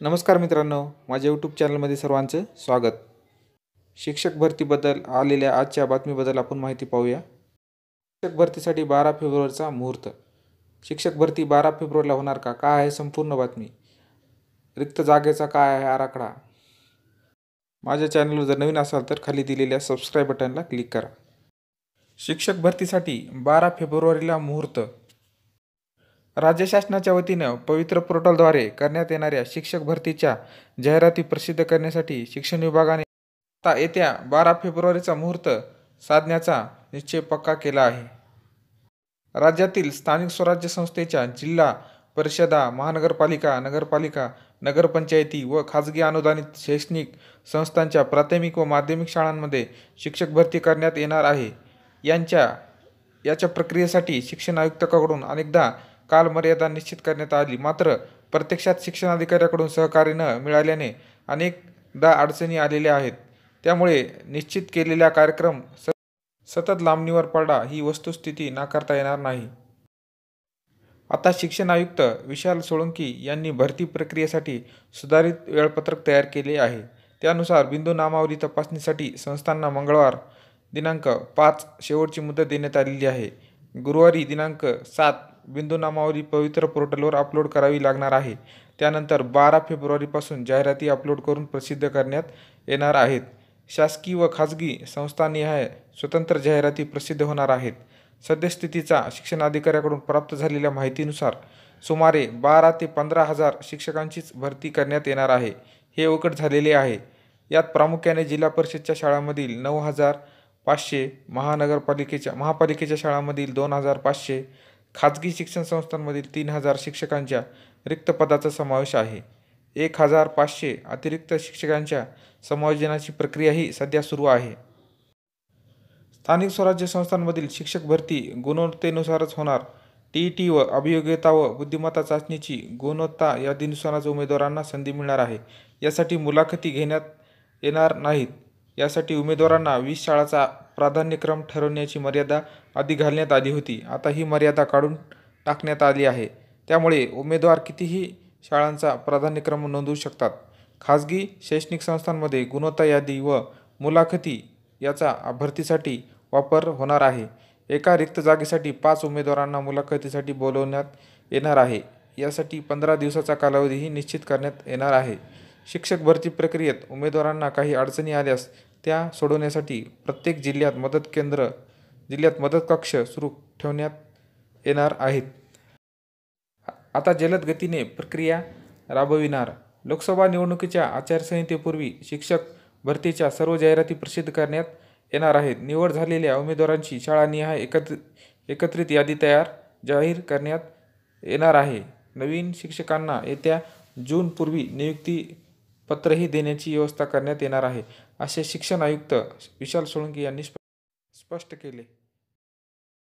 नमस्कार मित्रांनो माझ्या यूट्यूब चॅनलमध्ये सर्वांचं स्वागत. शिक्षक भरतीबद्दल आलेल्या आजच्या बातमीबद्दल आपण माहिती पाहूया. शिक्षक भरतीसाठी बारा फेब्रुवारीचा मुहूर्त. शिक्षक भरती बारा फेब्रुवारीला होणार का? काय आहे संपूर्ण बातमी? रिक्त जागेचा काय आहे आराखडा? माझ्या चॅनलवर जर नवीन असाल तर खाली दिलेल्या सबस्क्राईब बटनला क्लिक करा. शिक्षक भरतीसाठी बारा फेब्रुवारीला मुहूर्त. राज्य शासनाच्या वतीनं पवित्र पोर्टलद्वारे करण्यात येणाऱ्या शिक्षक भरतीच्या जाहिराती प्रसिद्ध करण्यासाठी शिक्षण विभागाने आता येत्या बारा फेब्रुवारीचा मुहूर्त साधण्याचा निश्चय पक्का केला आहे. राज्यातील स्थानिक स्वराज्य संस्थेच्या जिल्हा परिषदा महानगरपालिका नगरपालिका नगरपंचायती व खाजगी अनुदानित शैक्षणिक संस्थांच्या प्राथमिक व माध्यमिक शाळांमध्ये शिक्षक भरती करण्यात येणार आहे. यांच्या याच्या प्रक्रियेसाठी शिक्षण आयुक्ताकडून अनेकदा कालमर्यादा निश्चित करण्यात आली. मात्र प्रत्यक्षात शिक्षणाधिकाऱ्याकडून सहकार्य न मिळाल्याने अनेकदा अडचणी आलेल्या आहेत. त्यामुळे निश्चित केलेला कार्यक्रम सतत लांबणीवर पडा ही वस्तुस्थिती नाकारता येणार नाही. आता शिक्षण आयुक्त विशाल सोळंकी यांनी भरती प्रक्रियेसाठी सुधारित वेळपत्रक तयार केले आहे. त्यानुसार बिंदू नामावली तपासणीसाठी संस्थांना मंगळवार दिनांक पाच शेवटची मुदत देण्यात आलेली आहे. गुरुवारी दिनांक सात बिंदू नामावली पवित्र पोर्टलवर अपलोड करावी लागणार आहे. त्यानंतर बारा फेब्रुवारीपासून जाहिराती अपलोड करून प्रसिद्ध करण्यात येणार आहेत. शासकीय व खाजगी संस्थानिहाय स्वतंत्र जाहिराती प्रसिद्ध होणार आहेत. सद्यस्थितीचा शिक्षणाधिकाऱ्याकडून प्राप्त झालेल्या माहितीनुसार सुमारे बारा ते पंधरा हजार शिक्षकांचीच भरती करण्यात येणार आहे. हे उकट झालेले आहे. यात प्रामुख्याने जिल्हा परिषदच्या शाळांमधील नऊ हजार पाचशे महानगरपालिकेच्या महापालिकेच्या शाळांमधील दोन हजार पाचशे खाजगी शिक्षण संस्थांमधील तीन हजार शिक्षकांच्या रिक्त पदाचा समावेश आहे. एक हजार पाचशे अतिरिक्त शिक्षकांच्या समायोजनाची प्रक्रियाही सध्या सुरू आहे. स्थानिक स्वराज्य संस्थांमधील शिक्षक भरती गुणवत्तेनुसारच होणार. टी ई टी व अभियोग्यता व बुद्धिमत्ता चाचणीची गुणवत्ता यादीनुसारच उमेदवारांना संधी मिळणार आहे. यासाठी मुलाखती घेण्यात येणार नाहीत. यासाठी उमेदवारांना वीस शाळाचा प्राधान्यक्रम ठरवण्याची मर्यादा आधी घालण्यात आली होती. आता ही मर्यादा काढून टाकण्यात आली आहे. त्यामुळे उमेदवार कितीही शाळांचा प्राधान्यक्रम नोंदवू शकतात. खाजगी शैक्षणिक संस्थांमध्ये गुणवत्ता यादी व मुलाखती याचा भरतीसाठी वापर होणार आहे. एका रिक्त जागेसाठी पाच उमेदवारांना मुलाखतीसाठी बोलवण्यात येणार आहे. यासाठी पंधरा दिवसाचा कालावधीही निश्चित करण्यात येणार आहे. शिक्षक भरती प्रक्रियेत उमेदवारांना काही अडचणी आल्यास त्या सोडवण्यासाठी प्रत्येक जिल्ह्यात मदत केंद्र जिल्ह्यात मदत कक्ष सुरू ठेवण्यात येणार आहेत. आता जलद गतीने प्रक्रिया राबविणार. लोकसभा निवडणुकीच्या आचारसंहितेपूर्वी शिक्षक भरतीच्या सर्व जाहिराती प्रसिद्ध करण्यात येणार आहेत. निवड झालेल्या उमेदवारांची शाळानिहाय एकत्र एकत्रित यादी तयार जाहीर करण्यात येणार आहे. नवीन शिक्षकांना येत्या जूनपूर्वी नियुक्ती पत्रही देण्याची व्यवस्था करण्यात येणार आहे असे शिक्षण आयुक्त विशाल सोळंकी यांनी स्पष्ट केले.